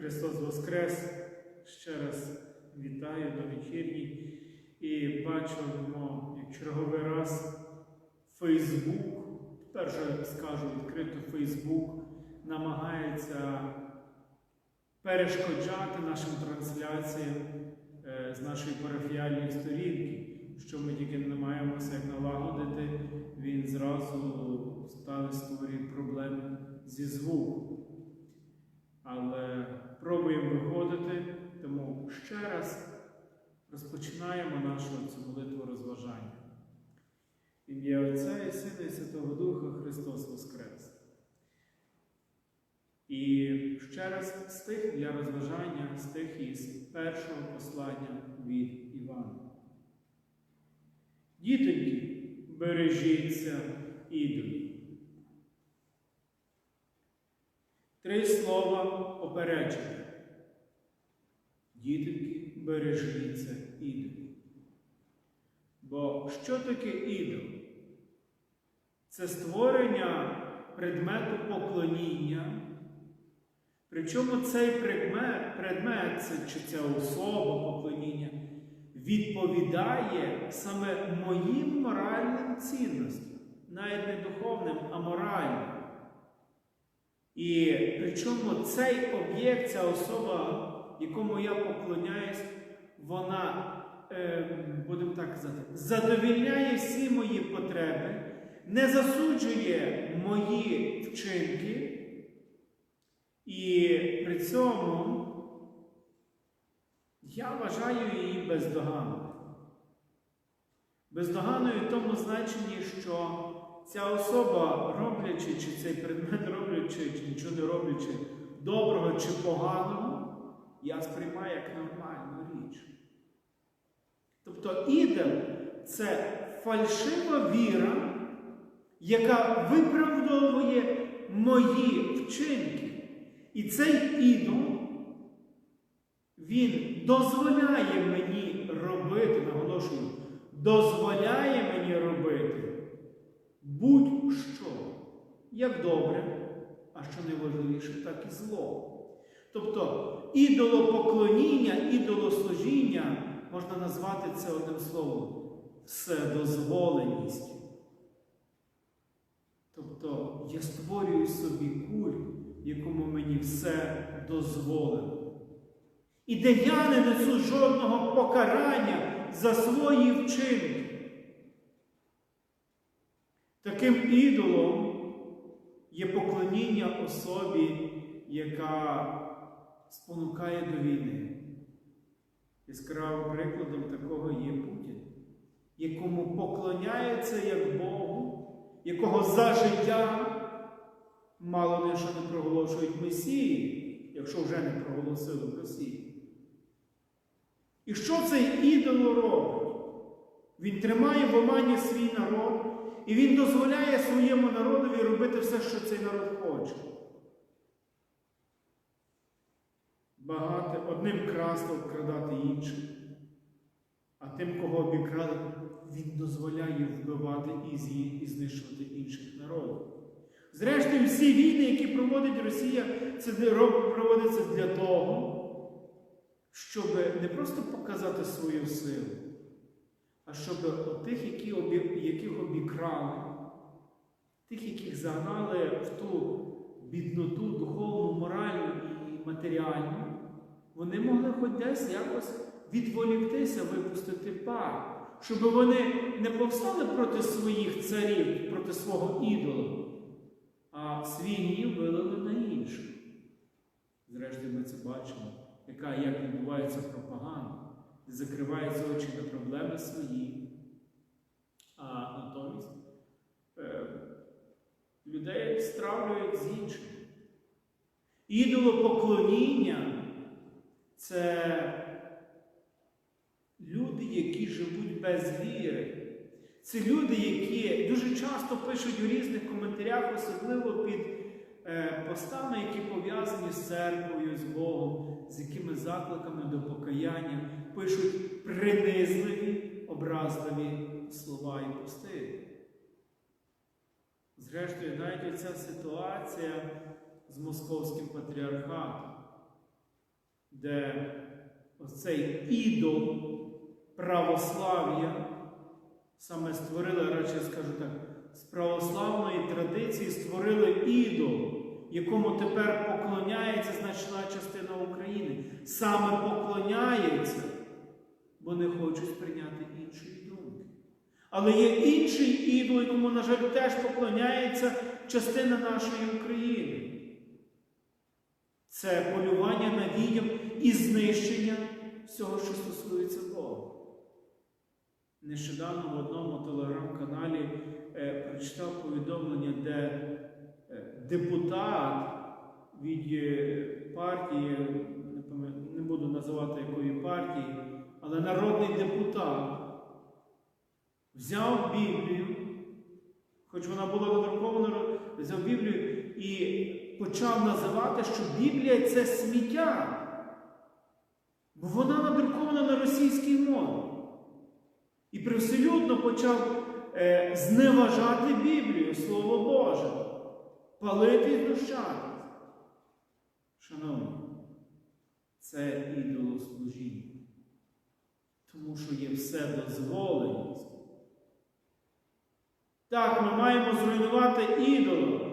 Христос Воскрес! Ще раз вітаю на вечірній і бачимо, черговий раз Фейсбук, перше скажу відкрито, Фейсбук намагається перешкоджати нашим трансляціям е, з нашої парафіальної сторінки. Що ми тільки намагаємося як налагодити, він зразу створює проблеми зі звуком. Пробуємо виходити, тому ще раз розпочинаємо нашу цю молитву розважання. Ім'я Отця і Сина і Святого Духа Христос Воскрес. І ще раз стих для розважання, стих із першого послання від Івана. Дітоньки, бережіться ідолів. Три слова попередження. Дітоньки, бережіться ідолів. Бо що таке ідол? Це створення предмету поклоніння. Причому цей предмет, предмет чи ця особа поклоніння відповідає саме моїм моральним цінностям, навіть не духовним, а моральним. І причому цей об'єкт, ця особа, якому я поклоняюсь, вона, е, будемо так казати, задовільняє всі мої потреби, не засуджує мої вчинки, і при цьому я вважаю її бездоганною. Бездоганною в тому значенні, що ця особа, роблячи, чи цей предмет роблячи, чи нічого не роблячи, доброго чи поганого, я сприймаю як нормальну річ. Тобто ідол це фальшива віра, яка виправдовує мої вчинки. І цей ідол, він дозволяє мені робити, наголошую, дозволяє мені робити будь-що, як добре, а що найважливіше, так і зло. Тобто ідолопоклоніння, ідолослужіння можна назвати це одним словом вседозволеністю. Тобто я створюю собі культ, якому мені все дозволено. І де я не несу жодного покарання за свої вчинки. Таким ідолом є поклоніння особі, яка спонукає до війни. Яскравим прикладом такого є Путін, якому поклоняється як Богу, якого за життя мало не що не проголошують Месії, якщо вже не проголосили в Росії. І що цей ідол робить? Він тримає в омані свій народ, і він дозволяє своєму народові робити все, що цей народ хоче. Багато одним красти, вкрадати іншим. А тим, кого обікрали, він дозволяє вбивати і знищувати інших народів. Зрештою, всі війни, які проводить Росія, це проводиться для того, щоб не просто показати свою силу, а щоб тих, які обі... яких обікрали, тих, яких загнали в ту бідноту, духовну, моральну і матеріальну, вони могли хоч десь якось відволіктися, випустити пар, щоб вони не повстали проти своїх царів, проти свого ідола, а свій гнів вилили на інших. Зрештою, ми це бачимо, яка як відбувається пропаганда, де закриваються очі на проблеми свої, а натомість е, людей стравлюють з іншими. Ідолопоклоніння це люди, які живуть без віри. Це люди, які дуже часто пишуть у різних коментарях, особливо під е, постами, які пов'язані з церквою, з Богом, з якими закликами до покаяння, пишуть принизливі, образливі слова і пости. Зрештою, навіть ця ситуація з московським патріархатом. Де оцей ідол православ'я саме створили, радше скажу так, з православної традиції створили ідол, якому тепер поклоняється значна частина України. Саме поклоняється, бо не хочуть прийняти іншої думки. Але є інший ідол, якому, на жаль, теж поклоняється частина нашої України. Це полювання на відьом і знищення всього, що стосується Бога. Нещодавно в одному телеграм-каналі е, прочитав повідомлення, де е, депутат від е, партії, не, пам'ят- не буду називати якої партії, але народний депутат взяв Біблію, хоч вона була надрукована, взяв Біблію і почав називати, що Біблія це сміття. Бо вона надрукована на російській мові. І привселюдно почав е, зневажати Біблію, Слово Боже, палити і знущатись. Шановні, це ідолослужіння. Тому що є все дозволеність. Так, ми маємо зруйнувати ідола,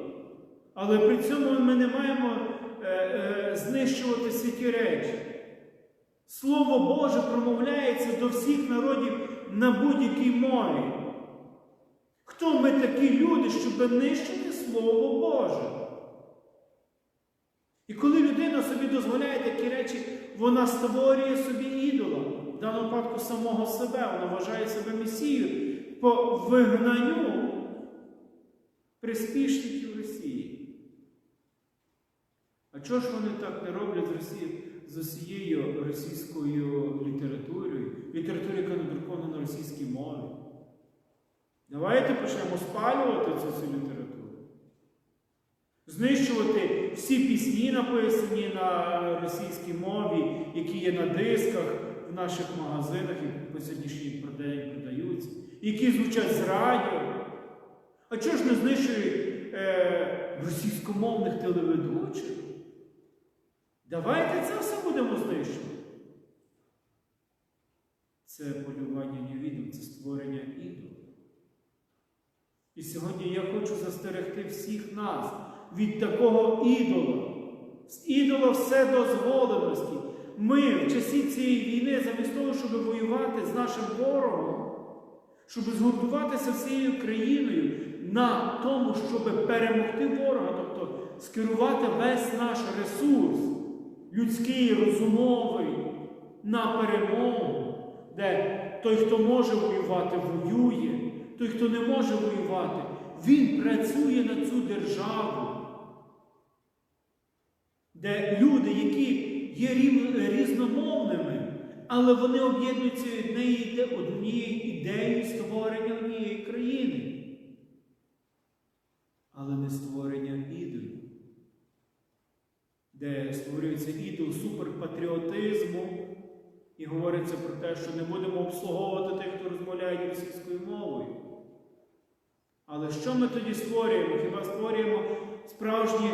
але при цьому ми не маємо е, е, знищувати святі речі. Слово Боже промовляється до всіх народів на будь-якій мові. Хто ми такі люди, щоб нищити Слово Боже? І коли людина собі дозволяє такі речі, вона створює собі ідола, в даному випадку самого себе, вона вважає себе месією по вигнанню приспішників Росії. Чого ж вони так не роблять з Росії, з усією російською літературою, літературою, яка надрукована на російській мові? Давайте почнемо спалювати цю всю літературу. Знищувати всі пісні, написані на російській мові, які є на дисках в наших магазинах і по сьогоднішній день продаються, які звучать з радіо. А чого ж не знищують е, російськомовних телеведучих? Давайте це все будемо знищувати. Це полювання невідом, це створення ідолу. І сьогодні я хочу застерегти всіх нас від такого ідола. З ідола вседозволеності. Ми в часі цієї війни, замість того, щоб воювати з нашим ворогом, щоб згуртуватися всією країною на тому, щоб перемогти ворога, тобто скерувати весь наш ресурс, людський, розумовий, на перемогу, де той, хто може воювати, воює, той, хто не може воювати, він працює на цю державу, де люди, які є різномовними, але вони об'єднуються однією іде- однією ідеєю створення однієї країни, але не створення де створюється ідол суперпатріотизму. І говориться про те, що не будемо обслуговувати тих, хто розмовляє російською мовою. Але що ми тоді створюємо? Хіба створюємо справжній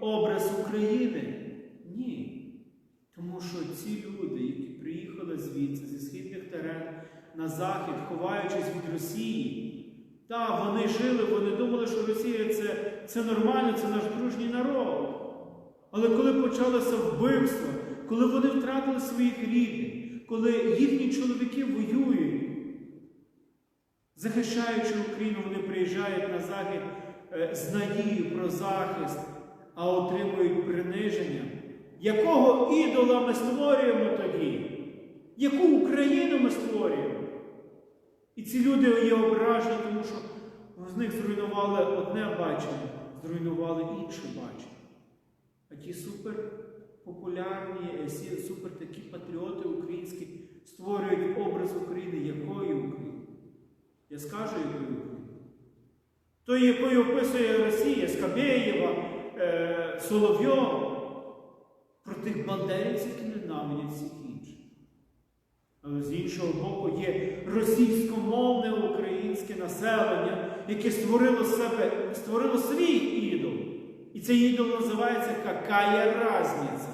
образ України? Ні. Тому що ці люди, які приїхали звідси, зі східних терен на захід, ховаючись від Росії, та вони жили, вони думали, що Росія це, це нормально, це наш дружній народ. Але коли почалося вбивство, коли вони втратили своїх рідних, коли їхні чоловіки воюють, захищаючи Україну, вони приїжджають на захід е, з надією про захист, а отримують приниження. Якого ідола ми створюємо тоді? Яку Україну ми створюємо? І ці люди є ображені, тому що з них зруйнували одне бачення, зруйнували інше бачення. Ті суперпопулярні, е, супер такі патріоти українські створюють образ України, якої України? Я скажу, якої України? Той, якою описує Росія, Скабєєва, е, Соловйов, про тих бандерівців, які ненавидять всіх інших. Але з іншого боку є російськомовне українське населення, яке створило себе, створило свій ідол. І цей ідол називається Какая разниця?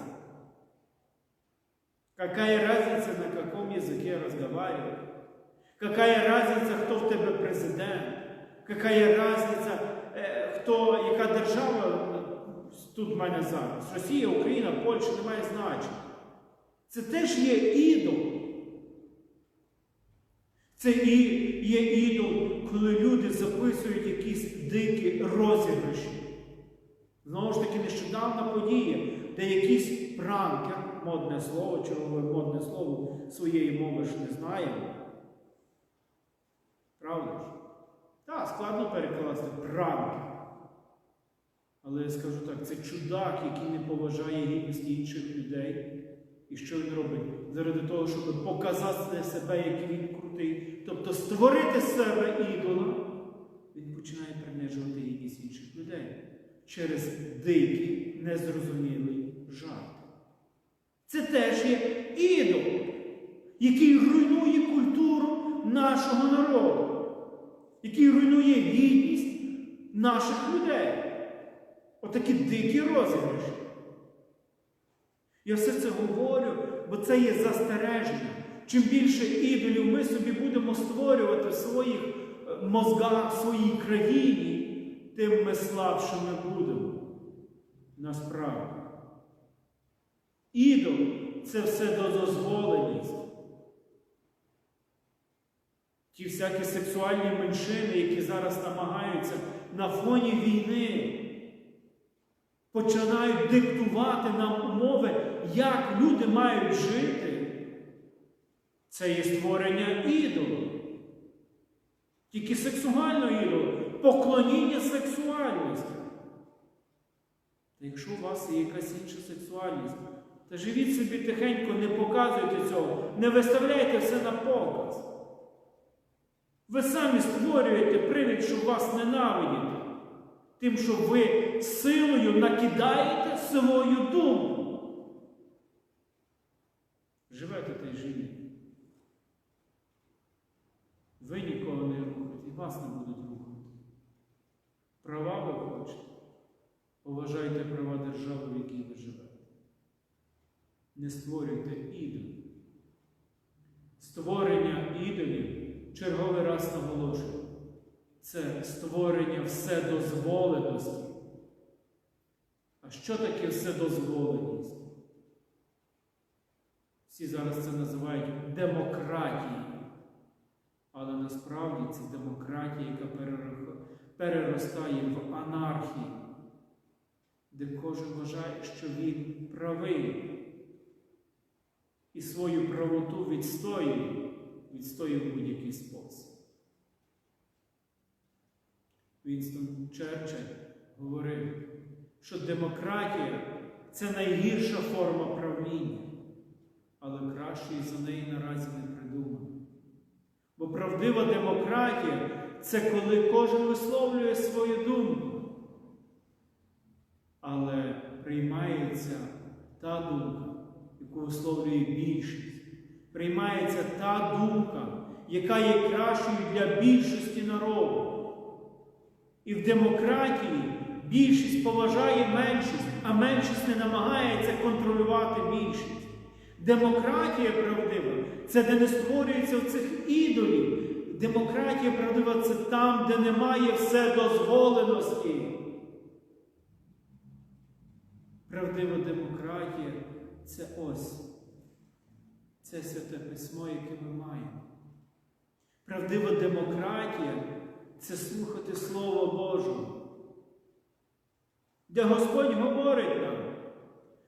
Какая разница, на каком языке разговаривать? Какая разница, хто в тебе президент? Какая разница, хто, яка держава тут в мене зараз? Росія, Україна, Польща не має значення. Це теж є ідол. Це і є ідол, коли люди записують якісь дикі розіграші. Знову ж таки, нещодавна подія, де якийсь пранкер, модне слово, чергове модне слово своєї мови ж не знаємо. Правда ж? Так, складно перекласти пранкер. Але я скажу так, це чудак, який не поважає гідності інших людей. І що він робить? Заради того, щоб показати себе, який він крутий, тобто створити з себе ідола, він починає принижувати гідність інших людей через дикий, незрозумілий жарт. Це теж є ідол, який руйнує культуру нашого народу, який руйнує гідність наших людей. Отакі дикі розіграші. Я все це говорю, бо це є застереження. Чим більше ідолів ми собі будемо створювати в своїх е, мозгах, в своїй країні, тим ми слабшими будемо. Насправді. Ідол це все дозволеність. Ті всякі сексуальні меншини, які зараз намагаються на фоні війни починають диктувати нам умови, як люди мають жити, це є створення ідолу. Тільки сексуального ідолу, поклоніння сексуальності. Та якщо у вас є якась інша сексуальність, то живіть собі тихенько, не показуйте цього, не виставляйте все на показ. Ви самі створюєте привід, щоб вас ненавидіти. Тим, що ви силою накидаєте свою думку. Живете та й живіть. Ви нікого не рухаєте, і вас не будуть рухати. Права ви хочете. Поважайте права держави, в якій ви живете. Не створюйте ідолів. Створення ідолів черговий раз наголошую це створення вседозволеності. А що таке вседозволеність? Всі зараз це називають демократією. Але насправді це демократія, яка переростає в анархію, де кожен вважає, що він правий свою правоту відстоює, відстоює в будь-який спосіб. Вінстон Черчилль говорив, що демократія це найгірша форма правління, але кращої за неї наразі не придумано. Бо правдива демократія це коли кожен висловлює свою думку. Але приймається та думка, висловлює більшість. Приймається та думка, яка є кращою для більшості народу. І в демократії більшість поважає меншість, а меншість не намагається контролювати більшість. Демократія правдива це де не створюється цих ідолів. Демократія правдива це там, де немає вседозволеності. Правдива демократія це ось. Це святе письмо, яке ми маємо. Правдива демократія це слухати Слово Боже, де Господь говорить нам,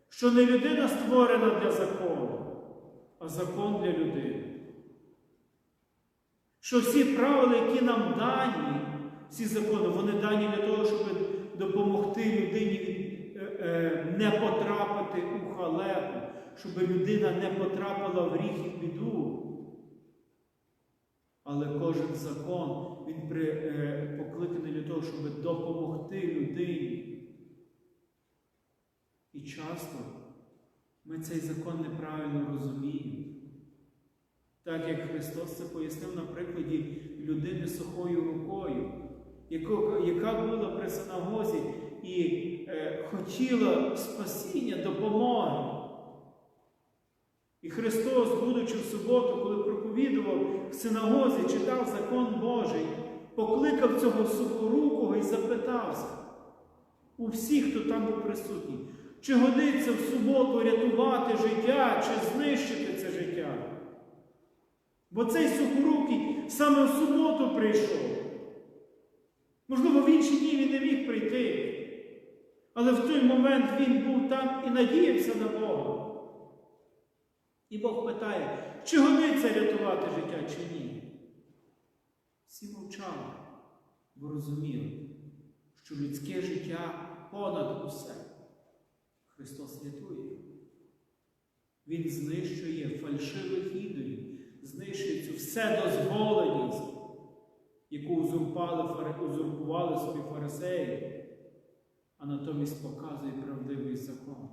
що не людина створена для закону, а закон для людини. Що всі правила, які нам дані, всі закони, вони дані для того, щоб допомогти людині не потрапити у щоб людина не потрапила в гріх і біду. Але кожен закон, він при, е, покликаний для того, щоб допомогти людині. І часто ми цей закон неправильно розуміємо. Так як Христос це пояснив на прикладі людини сухою рукою, яка була при синагозі і е, хотіла спасіння, допомоги. І Христос, будучи в суботу, коли проповідував в синагозі, читав закон Божий, покликав цього сухорукого і запитався у всіх, хто там був присутній, чи годиться в суботу рятувати життя, чи знищити це життя. Бо цей сухорукий саме в суботу прийшов. Можливо, в інші дні він не міг прийти. Але в той момент він був там і надіявся на Бога. І Бог питає, чи годиться рятувати життя, чи ні. Всі мовчали, бо розуміли, що людське життя понад усе. Христос рятує. Він знищує фальшивих ідолів, знищує цю вседозволеність, яку узурпували собі фарисеї, натомість показує правдивий закон.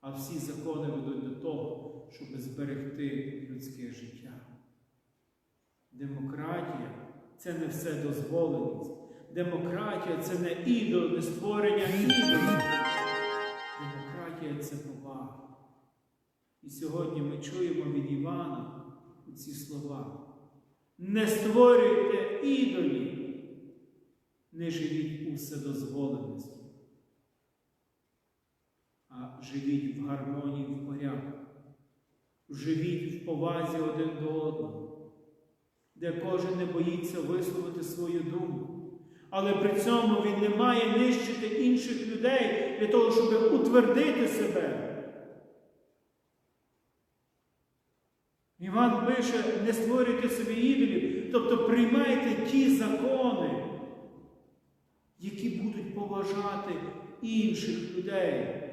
А всі закони ведуть до того, щоб зберегти людське життя. Демократія це не вседозволеність. Демократія це не ідол, не створення ідолів. Демократія це повага. І сьогодні ми чуємо від Івана ці слова. Не створюйте ідолів, не живіть у вседозволеності, живіть в гармонії, в порядку. Живіть в повазі один до одного, де кожен не боїться висловити свою думку. Але при цьому він не має нищити інших людей для того, щоб утвердити себе. Іван пише, не створюйте собі ідолів, тобто приймайте ті закони, які будуть поважати інших людей,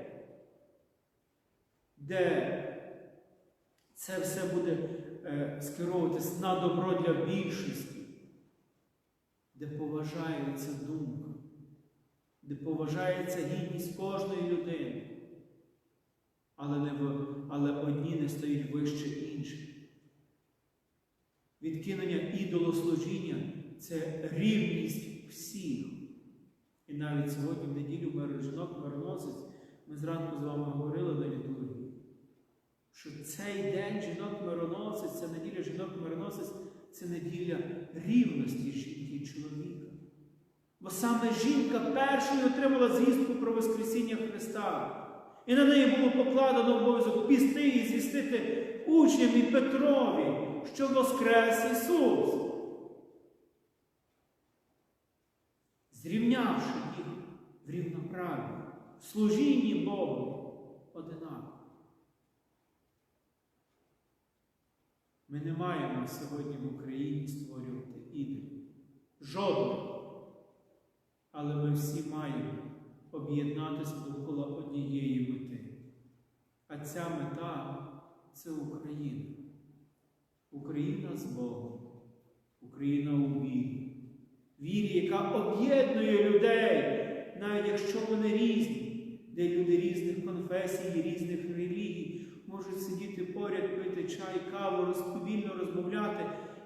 де це все буде е, скеровуватись на добро для більшості, де поважається думка, де поважається гідність кожної людини. Але, не, але одні не стоять вище інших. Відкинення ідолослужіння це рівність всіх. І навіть сьогодні, в неділю жінок мироносець, ми зранку з вами говорили на літургії, що цей день жінок мироносець, ця неділя жінок мироносець це неділя рівності жінки і чоловіка. Бо саме жінка першою отримала звістку про Воскресіння Христа. І на неї було покладено обов'язок пісти і звістити учням і Петрові, що Воскрес Ісус. Зрівнявши їх в рівноправі, в служінні Богу одинаково. Ми не маємо сьогодні в Україні створювати ідолів. Жодного. Але ми всі маємо об'єднатися довкола однієї мети. А ця мета це Україна. Україна з Богом, Україна у вірі. Вірі, яка об'єднує людей, навіть якщо вони різні, де люди різних конфесій, різних можуть сидіти поряд, пити чай, каву, розповільно розмовляти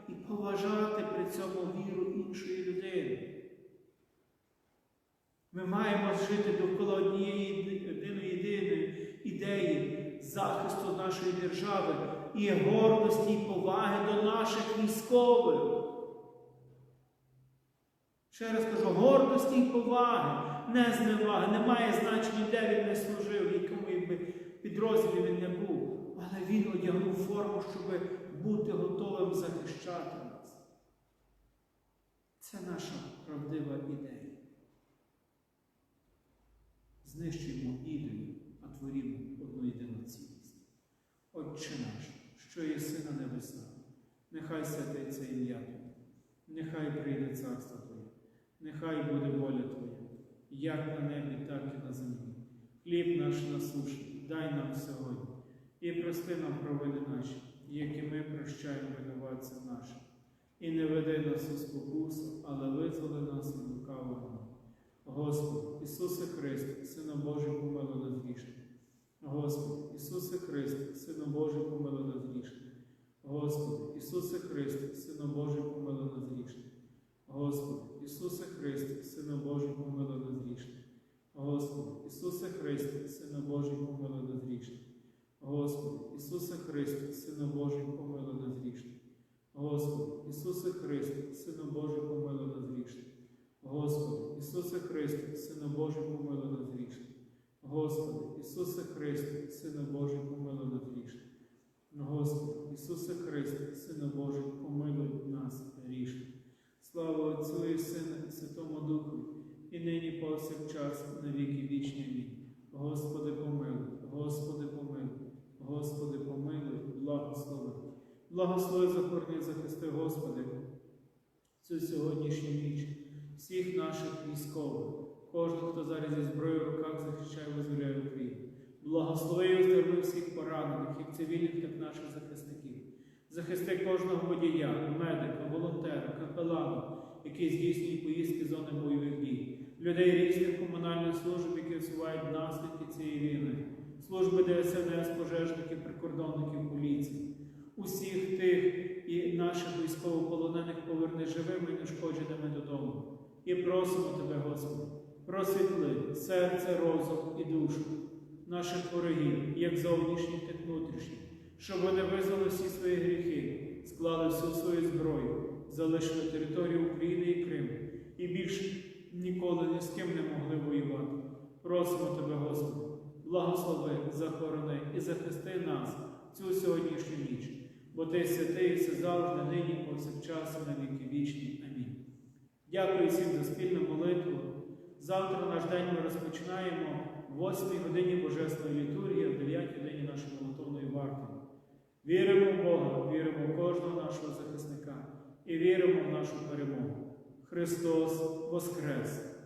і поважати при цьому віру іншої людини. Ми маємо жити довкола однієї єдиної ідеї захисту нашої держави і гордості і поваги до наших військових. Ще раз кажу, гордості і поваги, не зневаги, немає значення, де він не служив, в якому підрозділі він не був. Але він одягнув форму, щоб бути готовим захищати нас. Це наша правдива ідея. Знищуємо ідолів, а творімо одну єдину цінність. Отче наш, що єси на небесах, нехай святиться ім'я Твоє, нехай прийде царство Твоє, нехай буде воля Твоя, як на небі, так і на землі. Хліб наш насушний, дай нам сьогодні, і прости нам провини наші, які ми прощаємо винуватцям нашим. І не веди нас у спокусу, але визволи нас від лукавого. Господи, Ісусе Христе, Сина Божий, помилуй нас грішних. Господи, Ісусе Христе, Сина Божий, помилуй нас грішних. Господи, Ісусе Христе, Сина Божий, помилуй нас грішних. Господи, Ісусе Христе, Сина Божий, помилуй нас грішних. Господи, Ісусе Христе, Сина Божий, помилуй нас. Ісусе Христе, Сина Божий, помилуй нас грішних. Господи, Ісусе Христе, Сина Божий, помилуй нас грішних. Господи, Ісусе Христе, Сина Божий, помилуй нас грішних. Господи, Ісусе Христе, Сина Божий, помилуй нас грішних. Господи, Ісусе Христе, Сина Божий, помилуй нас грішних. Слава Отцю і Сину і Святому Духу, і нині повсякчас, на віки вічні. Господи, помилуй, Господи, помилуй, Господи, помилуй, благослови. Благослови, захорони, захисти, Господи, цю сьогоднішню ніч, всіх наших військових, кожного, хто зараз зі зброєю в руках захищає, визволяє Україну. Благослови і оздорови всіх поранених, як цивільних, так наших захисників. Захисти кожного водія, медика, волонтера, капелана, який здійснює поїздки зони бойових дій, людей різних комунальних служб, які усувають наслідки цієї війни, служби ДСНС, пожежників, прикордонників, поліції, усіх тих і наших військовополонених поверни живими і нешкодженими додому. І просимо Тебе, Господи, просвітли серце, розум і душу наших ворогів, як зовнішніх, так і внутрішніх, щоб вони визнали всі свої гріхи, склали всю свою зброю, залишили територію України і Криму і більше ніколи ні з ким не могли воювати. Просимо Тебе, Господи, благослови, захорони і захисти нас цю сьогоднішню ніч, бо Ти святий, все завжди, нині, повсякчас, і на віки вічні. Амінь. Дякую всім за спільну молитву. Завтра наш день ми розпочинаємо в 8 годині Божественної літургії, а в 9 годині нашої молитовної варти. Віримо в Бога, віримо в кожного нашого захисника і віримо в нашу перемогу. Христос Воскрес!